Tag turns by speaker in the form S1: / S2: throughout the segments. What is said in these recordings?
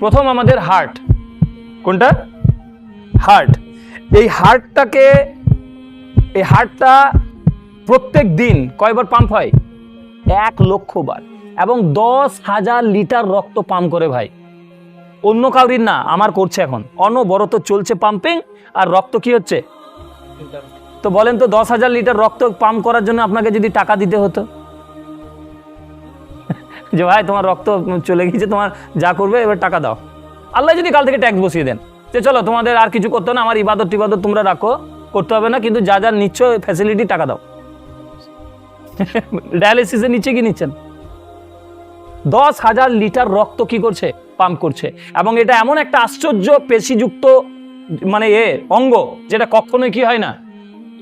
S1: প্রথম আমাদের হার্ট কোনটা? হার্ট এই হার্টটাকে এই হার্টটা প্রত্যেক দিন কয়বার পাম্প হয়? এক লক্ষ বার। এবং দশ হাজার লিটার রক্ত পাম্প করে ভাই। অন্য কাউরির না, আমার করছে এখন। অনবরত চলছে পাম্পিং আর রক্ত কি হচ্ছে? তো বলেন তো দশ হাজার লিটার রক্ত পাম্প করার জন্য আপনাকে যদি টাকা দিতে হতো? যে ভাই, তোমার রক্ত চলে গেছে তোমার যা করবে, এবার টাকা দাও। আল্লাহ যদি কাল থেকে ট্যাক্স বসিয়ে দেন, যে চলো, তোমাদের আর কিছু করতে না, আমার ইবাদত টিবাদত তোমরা রাখো, করতে হবে না, কিন্তু যা যা নিচ্ছ ফ্যাসিলিটি টাকা দাও। ডায়ালিসিসের নিচ্ছে কি নিচ্ছেন? দশ হাজার লিটার রক্ত কি করছে? পাম্প করছে। এবং এটা এমন একটা আশ্চর্য পেশিযুক্ত মানে এ, অঙ্গ, যেটা কখনোই কি হয় না,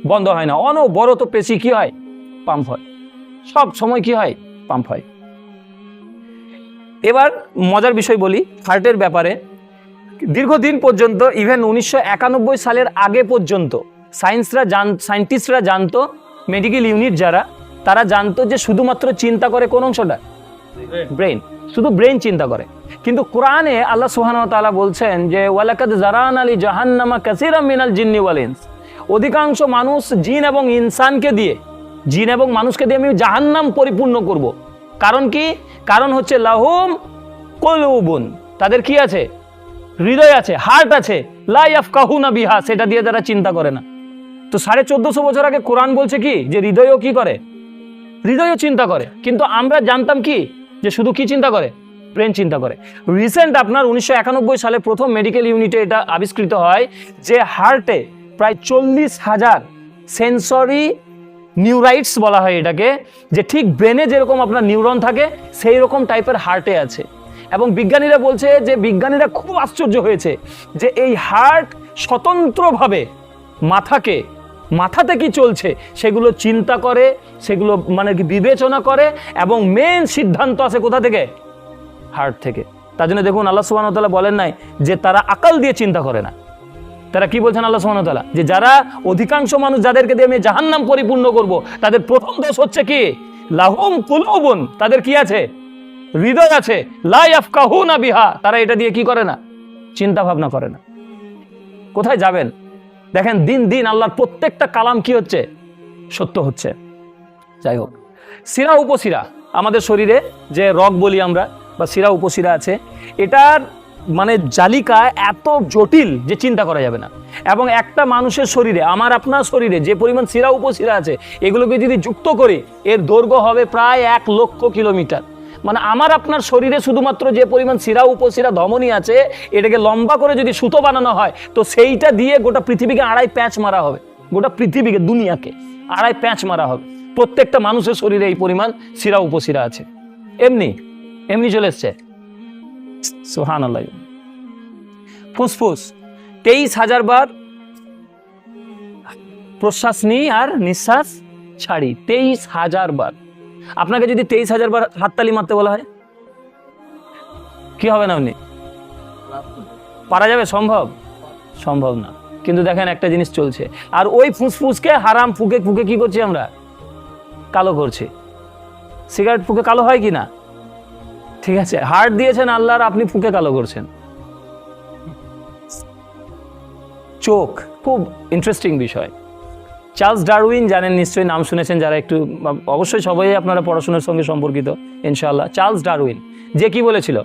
S1: বন্ধ হয় না। অনবরত পেশি কি হয়? পাম্প হয়। সব সময় কি হয়? পাম্প হয়। এবার মজার বিষয় বলি হার্টের ব্যাপারে। দীর্ঘদিন পর্যন্ত ইভেন উনিশশো একানব্বই সালের আগে পর্যন্ত সায়েন্সরা জান সায়েন্টিস্টরা জানতো মেডিকেল ইউনিট যারা তারা জানতো যে শুধুমাত্র চিন্তা করে কোন অংশটা? ব্রেন শুধু ব্রেন চিন্তা করে। কিন্তু কোরআনে আল্লাহ সুহান তাআলা বলছেন যে ওয়ালাকাদ জারান আলী জাহান্নামা কাসিরাম মিনাল জিন্নি ওয়াল ইনস। অধিকাংশ মানুষ জিন এবং ইনসানকে দিয়ে জিন এবং মানুষকে দিয়ে আমি জাহান্নাম পরিপূর্ণ করব। কারণ কি? কারণ হচ্ছে লাহুম কলুবুন। তাদের কি আছে? হৃদয় আছে হার্ট আছে। লাই লাইফ কাহুনা বিহা, সেটা দিয়ে তারা চিন্তা করে না। তো সাড়ে চোদ্দশো বছর আগে কোরআন বলছে কি? যে হৃদয়ও কি করে? হৃদয়ও চিন্তা করে। কিন্তু আমরা জানতাম কি? যে শুধু কি চিন্তা করে? ব্রেন চিন্তা করে। রিসেন্ট আপনার উনিশশো একানব্বই সালে প্রথম মেডিকেল ইউনিটে এটা আবিষ্কৃত হয় যে হার্টে প্রায় চল্লিশ হাজার সেন্সরি নিউরাইটস বলা হয় এটাকে, যে ঠিক ব্রেনে যেরকম আপনার নিউরন থাকে সেই রকম টাইপের হার্টে আছে। এবং বিজ্ঞানীরা বলছে যে বিজ্ঞানীরা খুব আশ্চর্য হয়েছে যে এই হার্ট স্বতন্ত্রভাবে মাথাকে, মাথাতে কি চলছে, সেগুলো চিন্তা করে, সেগুলো মানে কি বিবেচনা করে, এবং মেন সিদ্ধান্ত আছে কোথা থেকে? হার্ট থেকে। তার জন্য দেখুন, আল্লাহ সুবাহ বলেন নাই যে তারা আকাল দিয়ে চিন্তা করে না। তারা কি বলছেন আল্লাহ সুবাহ তাআলা? যে যারা অধিকাংশ মানুষ যাদেরকে দিয়ে আমি জাহান্নাম পরিপূর্ণ করব, তাদের প্রথম দোষ হচ্ছে কি? লাহুম কুলুবুন, তাদের কি আছে? হৃদয় আছে। লাইফ কাহুনা বিহা, তারা এটা দিয়ে কি করে না? চিন্তা ভাবনা করে না। কোথায় যাবেন? দেখেন, দিন দিন আল্লাহর প্রত্যেকটা কালাম কি হচ্ছে? সত্য হচ্ছে। যাই হোক শিরা উপশিরা আমাদের শরীরে যে রগ বলি আমরা, বা শিরা উপশিরা আছে, এটার মানে জালিকা এত জটিল যে চিন্তা করা যাবে না। এবং একটা মানুষের শরীরে, আমার আপনার শরীরে যে পরিমাণ শিরা উপশিরা আছে, এগুলোকে যদি যুক্ত করে, এর দৈর্ঘ্য হবে প্রায় এক লক্ষ কিলোমিটার। মানে আমার আপনার শরীরে শুধুমাত্র যে পরিমাণ শিরা উপশিরা ধমনী আছে, এটাকে লম্বা করে যদি সুতো বানানো হয়, তো সেইটা দিয়ে গোটা পৃথিবীকে আড়াই প্যাঁচ মারা হবে। গোটা পৃথিবীকে, দুনিয়াকে আড়াই প্যাঁচ মারা হবে। প্রত্যেকটা মানুষের শরীরে এই পরিমাণ শিরা উপশিরা আছে। এমনি এমনি চলে এসছে। সোহান ফুসফুস, তেইশ হাজার বার প্রশ্বাস নিই আর নিঃশ্বাস ছাড়ি, তেইশ হাজার বার। আপনাকে যদি তেইশ হাজার বার হাততালি মারতে বলা হয়, কি হবে না আপনি পারা যাবে? সম্ভব? সম্ভব না। কিন্তু দেখেন একটা জিনিস চলছে। আর ওই ফুসফুসকে হারাম ফুকে ফুকে কি করছি আমরা? কালো করছি। সিগারেট ফুকে কালো হয় কি না? ঠিক আছে হার্ট দিয়েছেন আল্লাহর, আপনি ফুকে কালো করছেন। চোখ, খুব ইন্টারেস্টিং বিষয়। চার্লস ডারউইন জানেন, নিশ্চয়ই নাম শুনেছেন যারা একটু, অবশ্যই সবাই আপনারা পড়াশোনার সঙ্গে সম্পর্কিত ইনশাল্লাহ চার্লস ডারউইন, যে কি বলেছিল?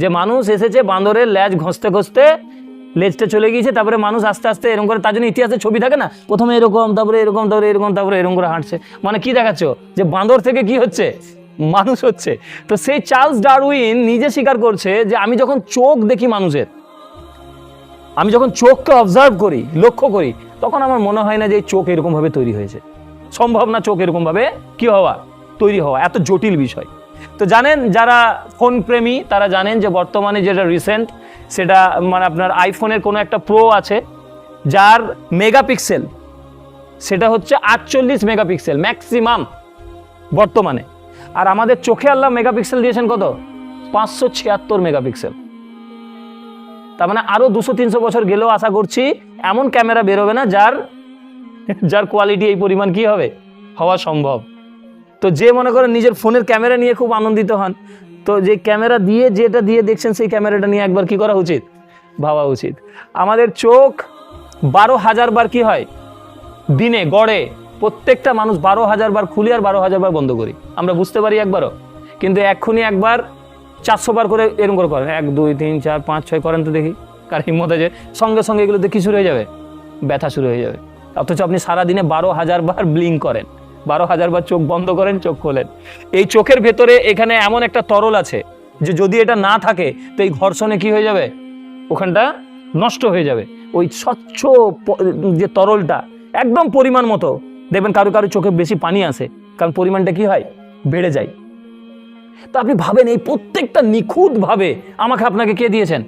S1: যে মানুষ এসেছে বান্দরের ল্যাজ ঘষতে ঘষতে, লেজটা চলে গিয়েছে, তারপরে মানুষ আস্তে আস্তে এরকম করে, তার জন্য ইতিহাসে ছবি থাকে না? প্রথমে এরকম, তারপরে এরকম তারপরে এরকম তারপরে এরকম করে হাঁটছে। মানে কি দেখাচ্ছ? যে বান্দর থেকে কি হচ্ছে? মানুষ হচ্ছে। তো সেই চার্লস ডারউইন নিজে স্বীকার করছে যে আমি যখন চোখ দেখি মানুষের, আমি যখন চোখকে অবজার্ভ করি, লক্ষ্য করি, তখন আমার মনে হয় না যে চোখ এরকমভাবে তৈরি হয়েছে। সম্ভব না চোখ এরকমভাবে কি হওয়া, তৈরি হওয়া, এত জটিল বিষয়। তো জানেন যারা ফোন প্রেমী, তারা জানেন যে বর্তমানে যেটা রিসেন্ট সেটা মানে আপনার আইফোনের কোনো একটা প্রো আছে, যার মেগাপিক্সেল সেটা হচ্ছে আটচল্লিশ মেগাপিক্সেল ম্যাক্সিমাম বর্তমানে। আর আমাদের চোখে আল্লাহ মেগাপিক্সেল দিয়েছেন কত? পাঁচশো ছিয়াত্তর মেগাপিক্সেল। তার মানে আরও দুশো তিনশো বছর গেলেও আশা করছি এমন ক্যামেরা বেরোবে না যার যার কোয়ালিটি এই পরিমাণ কি হবে? হওয়া সম্ভব। তো যে মনে করেন নিজের ফোনের ক্যামেরা নিয়ে খুব আনন্দিত হন, তো যে ক্যামেরা দিয়ে যেটা দিয়ে দেখছেন সেই ক্যামেরাটা নিয়ে একবার কি করা উচিত? ভাবা উচিত। আমাদের চোখ বারো হাজার বার কি হয়? দিনে, গড়ে। প্রত্যেকটা মানুষ বারো হাজার বার খুলি আর বারো হাজার বার বন্ধ করি। আমরা বুঝতে পারি একবারও। কিন্তু এক্ষুনি একবার চারশো বার করে এরকম করে করেন। এক, দুই, তিন, চার, পাঁচ, ছয় করেন তো দেখি। কার হিম্মত আছে, সঙ্গে সঙ্গে এগুলোতে কি শুরু হয়ে যাবে? ব্যথা শুরু হয়ে যাবে। অথচ আপনি সারাদিনে বারো হাজার বার ব্লিং করেন। বারো হাজার বার চোখ বন্ধ করেন, চোখ খোলেন। এই চোখের ভেতরে এখানে এমন একটা তরল আছে যে যদি এটা না থাকে, তো এই ঘর্ষণে কি হয়ে যাবে? ওখানটা নষ্ট হয়ে যাবে। ওই স্বচ্ছ যে তরলটা, একদম পরিমাণ মতো দেখবেন কারও কারও চোখে বেশি পানি আসে, কারণ পরিমাণটা কি হয়? বেড়ে যায়। তো আপনি ভাবেন এই প্রত্যেকটা নিখুঁতভাবে আমাকে আপনাকে কে দিয়েছেন?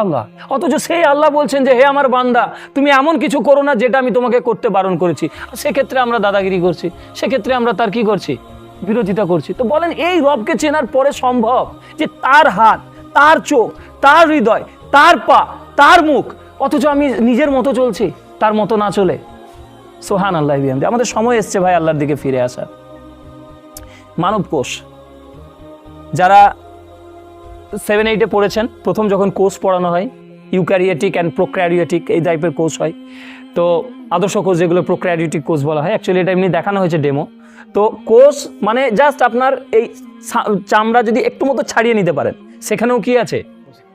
S1: আল্লাহ। অথচ সেই আল্লাহ বলছেন যে, হে আমার বান্দা, তুমি এমন কিছু করো না যেটা আমি তোমাকে করতে বারণ করেছি। সেক্ষেত্রে আমরা দাদাগিরি করছি। সেক্ষেত্রে আমরা তার কি করছি? বিরোধিতা করছি। তো বলেন, এই রবকে চেনার পরে সম্ভব যে তার হাত, তার চোখ, তার হৃদয়, তার পা, তার মুখ, অথচ আমি নিজের মতো চলছি, তার মতো না চলে। সোহান আল্লাহ বিহামদি। আমাদের সময় এসছে ভাই আল্লাহর দিকে ফিরে আসার। মানব কোষ। যারা সেভেন এইটে পড়েছেন, প্রথম যখন কোর্স পড়ানো হয় ইউক্যারিয়েটিক অ্যান্ড প্রোক্র্যারিয়েটিক এই টাইপের কোর্স হয়। তো আদর্শ কোর্স যেগুলো প্রোক্র্যারিয়েটিক কোর্স বলা হয় অ্যাকচুয়ালি এটা এমনি দেখানো হয়েছে ডেমো তো কোর্স মানে জাস্ট আপনার এই চামড়া যদি একটু মতো ছাড়িয়ে নিতে পারেন, সেখানেও কি আছে?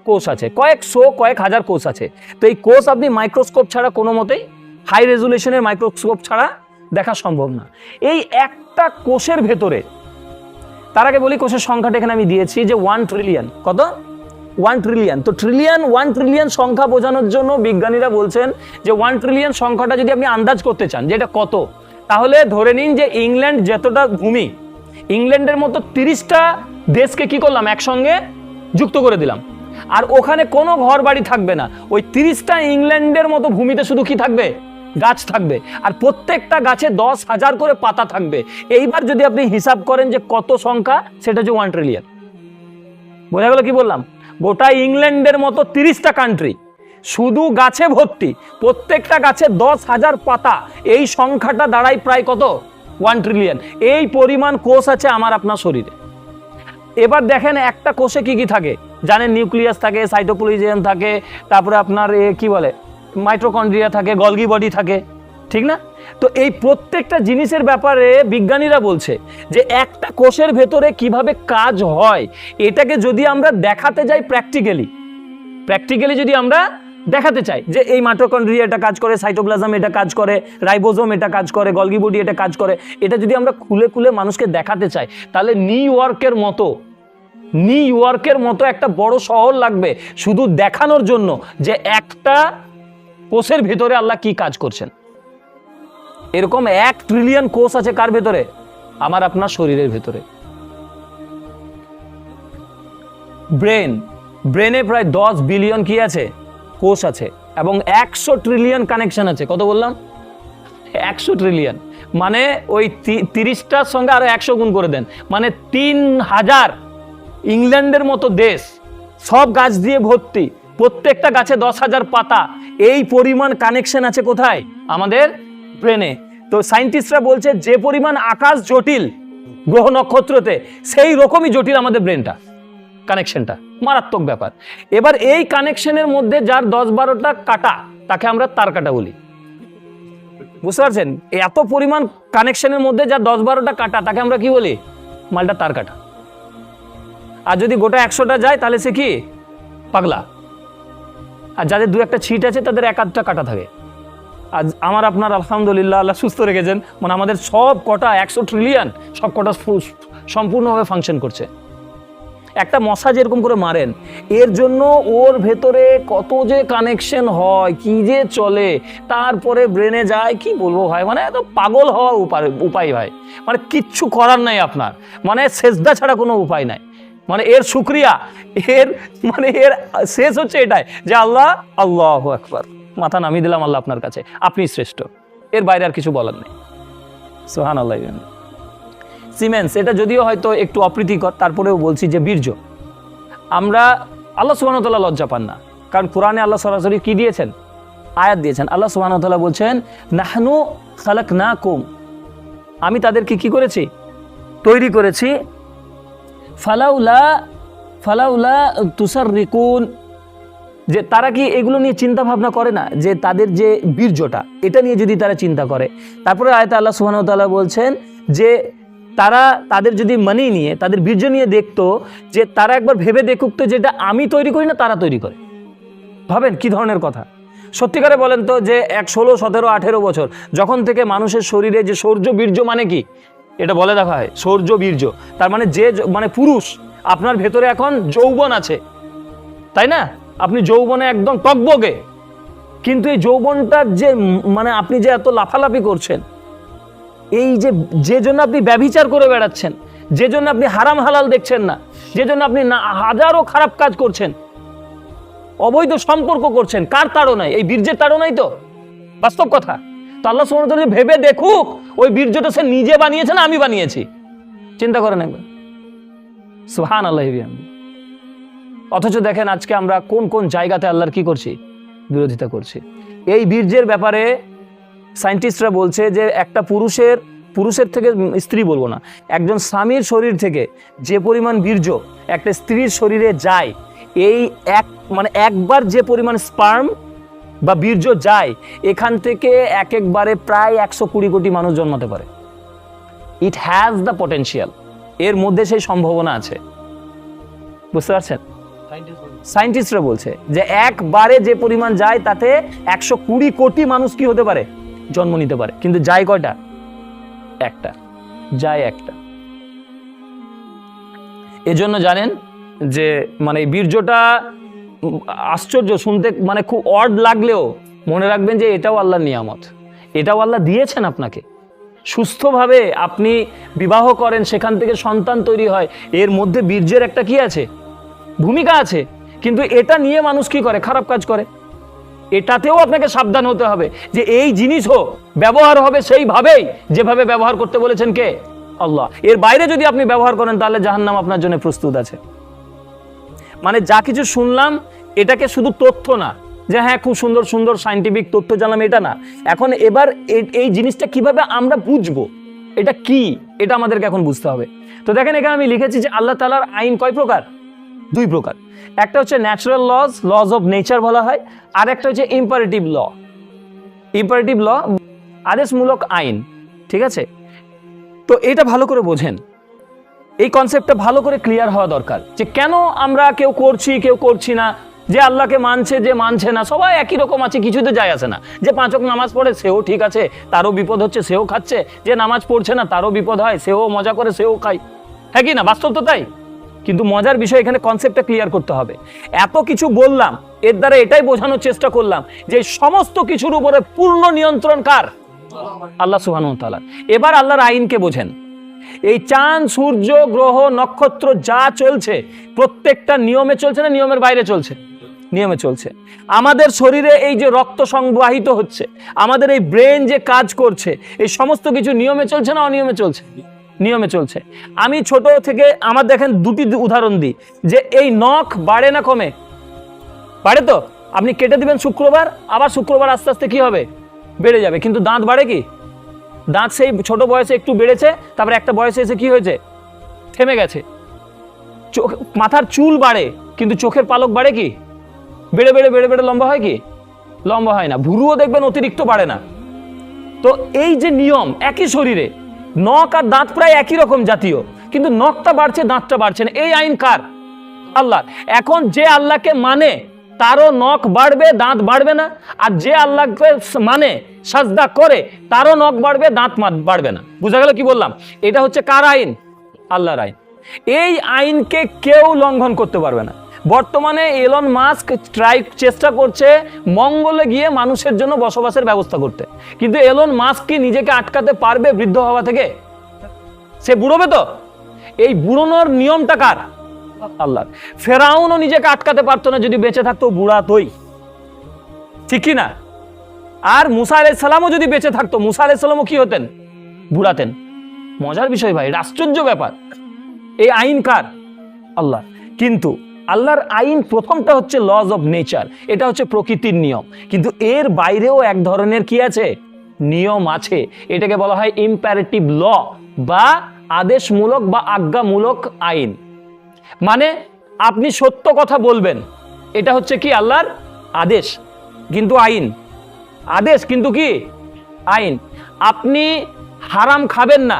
S1: কোষ আছে। কয়েকশো, কয়েক হাজার কোষ আছে। তো এই কোষ আপনি মাইক্রোস্কোপ ছাড়া কোনো মতেই হাই রেজুলেশনের মাইক্রোস্কোপ ছাড়া দেখা সম্ভব না। এই একটা কোষের ভেতরে, তার আগে বলি কোষের সংখ্যাটা এখানে আমি দিয়েছি যে ওয়ান ট্রিলিয়ন কত? ওয়ান ট্রিলিয়ন তো ট্রিলিয়ন ওয়ান ট্রিলিয়ন সংখ্যা বোঝানোর জন্য বিজ্ঞানীরা বলছেন যে ওয়ান ট্রিলিয়ন সংখ্যাটা যদি আপনি আন্দাজ করতে চান যে এটা কত, তাহলে ধরে নিন যে ইংল্যান্ড যতটা ভূমি, ইংল্যান্ডের মতো তিরিশটা দেশকে কি করলাম একসঙ্গে যুক্ত করে দিলাম। আর ওখানে কোনো ঘর বাড়ি থাকবে না। ওই তিরিশটা ইংল্যান্ডের মতো ভূমিতে শুধু কি থাকবে? গাছ থাকবে। আর প্রত্যেকটা গাছে দশ হাজার করে পাতা থাকবে। এইবার যদি আপনি হিসাব করেন যে কত সংখ্যা, সেটা হচ্ছে ওয়ান ট্রিলিয়ন বোঝা গেল কি বললাম? গোটা ইংল্যান্ডের মতো তিরিশটা কান্ট্রি শুধু গাছে ভর্তি, প্রত্যেকটা গাছে দশ হাজার পাতা, এই সংখ্যাটা দাঁড়ায় প্রায় কত? ওয়ান ট্রিলিয়ন এই পরিমাণ কোষ আছে আমার আপনার শরীরে। এবার দেখেন একটা কোষে কি কি থাকে? জানেন নিউক্লিয়াস থাকে সাইটোপ্লোজিয়াম থাকে, তারপরে আপনার এ কি বলে? মাইট্রোকন্ড্রিয়া থাকে, গলগি বডি থাকে, ঠিক না? তো এই প্রত্যেকটা জিনিসের ব্যাপারে বিজ্ঞানীরা বলছে যে একটা কোষের ভেতরে কীভাবে কাজ হয়, এটাকে যদি আমরা দেখাতে যাই প্র্যাকটিক্যালি প্র্যাকটিক্যালি যদি আমরা দেখাতে চাই যে এই মাইটোকন্ড্রিয়া এটা কাজ করে সাইটোপ্লাজম এটা কাজ করে রাইবোজোম এটা কাজ করে, গলগি বডি এটা কাজ করে, এটা যদি আমরা খুলে খুলে মানুষকে দেখাতে চাই, তাহলে নিউ ইয়র্কের মতো নিউ ইয়র্কের মতো একটা বড় শহর লাগবে শুধু দেখানোর জন্য যে একটা কোষের ভেতরে আল্লাহ কি কাজ করছেন? এরকম এক ট্রিলিয়ন কোষ আছে কার ভেতরে? আমার আপনার শরীরের ভেতরে। ব্রেন। ব্রেনে প্রায় দশ বিলিয়ন কি আছে? কোষ আছে। এবং একশো ট্রিলিয়ন কানেকশন আছে। কত বললাম? একশো ট্রিলিয়ন মানে ওই তিরিশটার সঙ্গে আরও একশো গুণ করে দেন। মানে তিন হাজার ইংল্যান্ডের মতো দেশ। সব গাছ দিয়ে ভর্তি। প্রত্যেকটা গাছে দশ হাজার পাতা। এই পরিমাণ কানেকশন আছে কোথায়? আমাদের ব্রেনে তো সায়েন্টিস্টরা বলছে, যে পরিমাণ আকাশ জটিল গ্রহ নক্ষত্রতে, সেই রকমই জটিল আমাদের ব্রেনটা কানেকশনটা মারাত্মক ব্যাপার। এবার এই কানেকশনের মধ্যে যার দশ বারোটা কাটা, তাকে আমরা তার কাটা বলি। বুঝতে পারছেন? এত পরিমাণ কানেকশনের মধ্যে যার দশ বারোটা কাটা, তাকে আমরা কি বলি? মালটা তার কাটা। আর যদি গোটা একশোটা যায়, তাহলে সে কি? পাগলা। আর যাদের দু একটা ছিট আছে, তাদের এক আধটা কাটা থাকে। আজ আমার, আপনার, আলহামদুলিল্লাহ, আল্লাহ সুস্থ রেখেছেন। মানে আমাদের সব কটা একশো ট্রিলিয়ন সব কটা সম্পূর্ণভাবে ফাংশন করছে। একটা মশা যেরকম করে মারেন, এর জন্য ওর ভেতরে কত যে কানেকশন হয়, কি যে চলে, তারপরে ব্রেনে যায়, কি বলব ভাই? মানে এত পাগল হওয়া উপায় উপায় ভাই। মানে কিচ্ছু করার নাই আপনার। মানে সেজদা ছাড়া কোনো উপায় নাই। মানে এর শুক্রিয়া, এর মানে এর শেষ হচ্ছে এটাই যে আল্লাহ আল্লাহ একবার মাথা নামিয়ে দিলাম আল্লাহ আপনার কাছে, আপনি শ্রেষ্ঠ। এর বাইরে আর কিছু বলার নেই। সোহান আল্লাহ সিমেন্স এটা যদিও হয়তো একটু অপ্রীতিকর, তারপরেও বলছি যে বীর্য। আমরা আল্লাহ সুবাহতাল্লাহ লজ্জা পান না। কারণ কোরআনে আল্লাহ সরাসরি কি দিয়েছেন? আয়াত দিয়েছেন। আল্লাহ সুবাহতাল্লাহ বলছেন, নাহনু খালাক না কুম আমি তাদেরকে কি করেছি? তৈরি করেছি ফালাউলা ফালাউলা তুষার রিকুন যে তারা কি এগুলো নিয়ে চিন্তা ভাবনা করে না? যে তাদের যে বীর্যটা, এটা নিয়ে যদি তারা চিন্তা করে। তারপরে আয়তা আল্লাহ তাআলা বলছেন যে তারা তাদের যদি মানি নিয়ে, তাদের বীর্য নিয়ে দেখতো যে তারা একবার ভেবে দেখুক তো যেটা আমি তৈরি করি না, তারা তৈরি করে। ভাবেন কি ধরনের কথা? সত্যিকারে বলেন তো যে এক ষোলো, সতেরো, আঠেরো বছর, যখন থেকে মানুষের শরীরে যে সৌর্য বীর্য মানে কি? এটা বলে দেখা হয়, সৌর্য বীর্য। তার মানে যে মানে পুরুষ, আপনার ভেতরে এখন যৌবন আছে। তাই না? আপনি যৌবনে একদম টকবগে। কিন্তু এই যৌবনটার যে মানে আপনি যে এত লাফালাফি করছেন, এই যে যে জন্য আপনি ব্যভিচার করে বেড়াচ্ছেন, যে জন্য আপনি হারাম হালাল দেখছেন না, যে জন্য আপনি না, হাজারো খারাপ কাজ করছেন, অবৈধ সম্পর্ক করছেন, কার তাড়নায়? এই বীর্যের তাড়নাই তো। বাস্তব কথা। তো আল্লাহ তাআলা ভেবে দেখুক, ওই বীর্যটা সে নিজে বানিয়েছে না আমি বানিয়েছি। চিন্তা করেন একবার। সুহান আল্লাহ অথচ দেখেন আজকে আমরা কোন কোন জায়গাতে আল্লাহর কি করছি? বিরোধিতা করছি। এই বীর্যের ব্যাপারে সায়েন্টিস্টরা বলছে যে একটা পুরুষের পুরুষের থেকে স্ত্রী বলব না, একজন স্বামীর শরীর থেকে যে পরিমাণ বীর্য একটা স্ত্রীর শরীরে যায়, এই এক মানে একবার যে পরিমাণ স্পার্ম বা বীর্য যায়, এখান থেকে এক একবারে প্রায় একশো কুড়ি কোটি মানুষ জন্মাতে পারে। ইট হ্যাজ দ্য পটেনশিয়াল এর মধ্যে সেই সম্ভাবনা আছে। বুঝতে পারছেন? সায়েন্টিস্টরা বলছে যে একবারে যে পরিমাণ যায়, তাতে একশো কুড়ি কোটি মানুষ কি হতে পারে? জন্ম নিতে পারে। কিন্তু যায় কয়টা? একটা। যায় একটা। এজন্য জানেন যে মানে বীর্যটা আশ্চর্য, শুনতে মানে খুব অড লাগলেও মনে রাখবেন যে এটাও আল্লাহর নিয়ামত। এটাও আল্লাহ দিয়েছেন আপনাকে। সুস্থভাবে আপনি বিবাহ করেন, সেখান থেকে সন্তান তৈরি হয়, এর মধ্যে বীর্যের একটা কি আছে? ভূমিকা আছে। কিন্তু এটা নিয়ে মানুষ কি করে? খারাপ কাজ করে। এটাতেও আপনাকে সাবধান হতে হবে যে এই জিনিসও ব্যবহার হবে সেইভাবেই, যেভাবে ব্যবহার করতে বলেছেন কে? আল্লাহ। এর বাইরে যদি আপনি ব্যবহার করেন, তাহলে জাহান্নাম আপনার জন্য প্রস্তুত আছে। মানে যা কিছু শুনলাম, এটাকে শুধু তথ্য না। যে হ্যাঁ খুব সুন্দর সুন্দর সাইন্টিফিক তথ্য জানলাম, এটা না। এখন এবার এই জিনিসটা কীভাবে আমরা বুঝব? এটা কি? এটা আমাদেরকে এখন বুঝতে হবে। তো দেখেন, এখানে আমি লিখেছি যে আল্লাহ তালার আইন কয় প্রকার? দুই প্রকার। একটা হচ্ছে natural laws laws of nature বলা হয়। আর একটা হচ্ছে ইম্পারেটিভ ল ইম্পারেটিভ ল আদেশমূলক আইন। ঠিক আছে? তো এটা ভালো করে বোঝেন। এই কনসেপ্টটা ভালো করে ক্লিয়ার হওয়া দরকার। যে কেন আমরা কেউ করছি কেউ করছি না? যে আল্লাহকে মানছে, যে মানছে না, সবাই একই রকম আছে, কিছুতে যায় আসে না। যে পাঁচক নামাজ পড়ে, সেও ঠিক আছে, তারও বিপদ হচ্ছে, সেও খাচ্ছে। যে নামাজ পড়ছে না, তারও বিপদ হয়, সেও মজা করে, সেও খায়। হ্যাঁ কি না? বাস্তব তো তাই? কিন্তু মজার বিষয় এখানে কনসেপ্টটা ক্লিয়ার করতে হবে। এত কিছু বললাম, এর দ্বারা এটাই বোঝানোর চেষ্টা করলাম যে সমস্ত কিছুর উপরে পূর্ণ নিয়ন্ত্রণ কার? আল্লাহ সুহান এবার আল্লাহর আইনকে বোঝেন। এই চাঁদ, সূর্য, গ্রহ, নক্ষত্র যা চলছে, প্রত্যেকটা নিয়মে চলছে না, নিয়মের বাইরে চলছে? নিয়মে চলছে। আমাদের শরীরে এই যে রক্ত সংবাহিত হচ্ছে, আমাদের এই ব্রেন যে কাজ করছে, এই সমস্ত কিছু নিয়মে চলছে না অনিয়মে চলছে? নিয়মে চলছে। আমি ছোট থেকে আমার দেখেন দুটি উদাহরণ দিই, যে এই নখ বাড়ে না কমে? বাড়ে তো? আপনি কেটে দিবেন শুক্রবার, আবার শুক্রবার আস্তে আস্তে কি হবে? বেড়ে যাবে। কিন্তু দাঁত বাড়ে কি? দাঁত সেই ছোট বয়সে একটু বেড়েছে, তারপরে একটা বয়সে এসে কি হয়েছে? থেমে গেছে। চোখ, মাথার চুল বাড়ে, কিন্তু চোখের পালক বাড়ে কি? বেড়ে বেড়ে বেড়ে বেড়ে লম্বা হয় কি? লম্বা হয় না। ভুরুও দেখবেন অতিরিক্ত বাড়ে না। তো এই যে নিয়ম, একই শরীরে, নখ আর দাঁত প্রায় একই রকম জাতীয়, কিন্তু নখটা বাড়ছে, দাঁতটা বাড়ছে না। এই আইন কার? আল্লাহ এখন যে আল্লাহকে মানে তারও নখ বাড়বে, দাঁত বাড়বে না। আর যে আল্লাহকে মানে সাজদা করে, তারও নখ বাড়বে, দাঁত বাড়বে না। বুঝা গেল কি বললাম? এটা হচ্ছে কার আইন? আল্লাহর আইন। এই আইনকে কেউ লঙ্ঘন করতে পারবে না। বর্তমানে এলন মাস্ক ট্রাই চেষ্টা করছে মঙ্গলে গিয়ে মানুষের জন্য বসবাসের ব্যবস্থা করতে। কিন্তু এলন মাস্ক কি নিজেকে আটকাতে পারবে বৃদ্ধ হওয়া থেকে? সে বুড়োবে তো? এই বুড়োনোর নিয়মটা কার? আল্লাহ। ফেরাউনও নিজেকে আটকাতে পারতো না, যদি বেঁচে থাকতো বুড়া তোই। ঠিক কি না? আর মুসা আলাইসাল্লামও যদি বেঁচে থাকতো, মুসা আলাইসাল্লামও কি হতেন? বুড়াতেন। মজার বিষয় ভাই আশ্চর্য ব্যাপার। এই আইন কার? আল্লাহ। কিন্তু আল্লাহর আইন প্রথমটা হচ্ছে লজ অফ নেচার এটা হচ্ছে প্রকৃতির নিয়ম। কিন্তু এর বাইরেও এক ধরনের কি আছে? নিয়ম আছে। এটাকে বলা হয় ইম্প্যারেটিভ ল বা আদেশমূলক বা আজ্ঞামূলক আইন। মানে আপনি সত্য কথা বলবেন। এটা হচ্ছে কি আল্লাহর আদেশ, কিন্তু আইন। আদেশ কিন্তু কি? আইন। আপনি হারাম খাবেন না।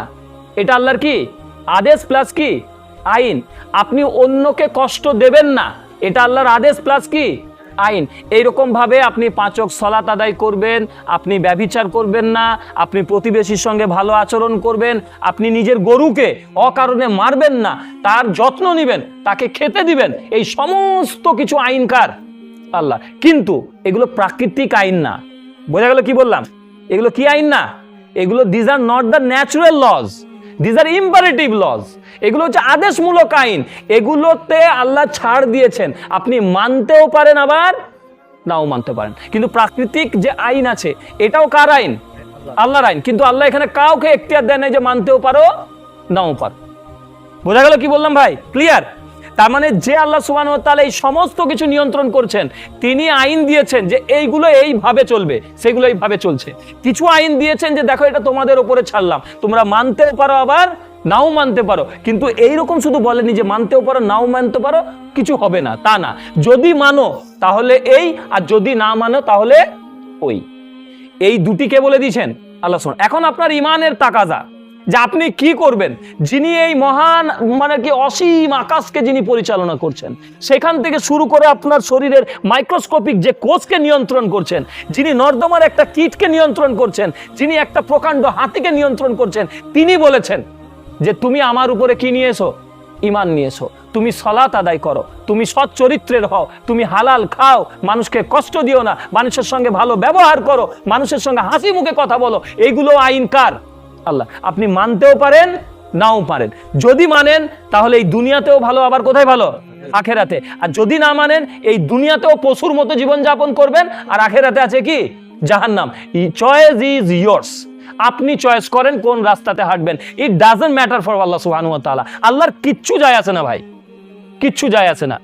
S1: এটা আল্লাহর কি? আদেশ প্লাস কি? আইন। আপনি অন্যকে কষ্ট দেবেন না। এটা আল্লাহর আদেশ প্লাস কি? আইন। এইরকম ভাবে আপনি পাঁচক সলাত আদায় করবেন, আপনি ব্যভিচার করবেন না, আপনি প্রতিবেশীর সঙ্গে ভালো আচরণ করবেন, আপনি নিজের গরুকে অকারণে মারবেন না, তার যত্ন নেবেন, তাকে খেতে দিবেন, এই সমস্ত কিছু আইনকার। আল্লাহ, কিন্তু এগুলো প্রাকৃতিক আইন না। বোঝা গেল কি বললাম? এগুলো কি আইন না? এগুলো these are not the natural laws these are imperative laws এগুলো হচ্ছে আদেশমূলক আইন। এগুলোতে আল্লাহ ছাড় দিয়েছেন। আপনি মানতেও পারেন আবার নাও মানতে পারেন। কিন্তু প্রাকৃতিক যে আইন আছে, এটাও কার আইন? আল্লাহর আইন। কিন্তু আল্লাহ এখানে কাউকে এখতিয়ার দেয় না যে মানতেও পারো, নাও পারো। বোঝা গেল কি বললাম ভাই? ক্লিয়ার তার মানে যে আল্লাহ সুবান তাহলে এই সমস্ত কিছু নিয়ন্ত্রণ করছেন, তিনি আইন দিয়েছেন যে এইগুলো এইভাবে চলবে, সেগুলো এইভাবে চলছে। কিছু আইন দিয়েছেন যে দেখো এটা তোমাদের ওপরে ছাড়লাম, তোমরা মানতেও পারো আবার নাও মানতে পারো। কিন্তু এইরকম শুধু বলেনি যে মানতেও পারো, নাও মানতে পারো, কিছু হবে না, তা না। যদি মানো, তাহলে এই, আর যদি না মানো, তাহলে ওই। এই দুটিকে বলে দিয়েছেন, আল্লাহ এখন আপনার ইমানের তাকাজা যে আপনি কি করবেন? যিনি এই মহান মানে কি অসীম আকাশকে যিনি পরিচালনা করছেন, সেখান থেকে শুরু করে আপনার শরীরের মাইক্রোস্কোপিক যে কোষকে নিয়ন্ত্রণ করছেন, যিনি নর্দমার একটা কীটকে নিয়ন্ত্রণ করছেন, যিনি একটা প্রকাণ্ড হাতিকে নিয়ন্ত্রণ করছেন, তিনি বলেছেন যে তুমি আমার উপরে কি নিয়ে এসো ইমান নিয়ে এসো তুমি সলাত আদায় করো। তুমি সৎ চরিত্রের হও। তুমি হালাল খাও। মানুষকে কষ্ট দিও না। মানুষের সঙ্গে ভালো ব্যবহার করো। মানুষের সঙ্গে হাসি মুখে কথা বলো। এইগুলো আইন কার? আল্লাহ, আপনি মানতেও পারেন, নাও পারেন। যদি মানেন, তাহলে এই দুনিয়াতেও ভালো, আবার কোথায় ভালো? আখেরাতে। আর যদি না মানেন, এই দুনিয়াতেও পশুর মতো জীবনযাপন করবেন, আর আখেরাতে আছে কি? জাহান্নাম। চয়েস ইজ ইয়ার্স আপনি চয়েস করেন কোন রাস্তাতে হাঁটবেন। ইট ডাজেন্ট ম্যাটার ফর আল্লাহ সুহানু তাআলা আল্লাহর কিচ্ছু যায় আসে না ভাই। কিচ্ছু যায় আসে না।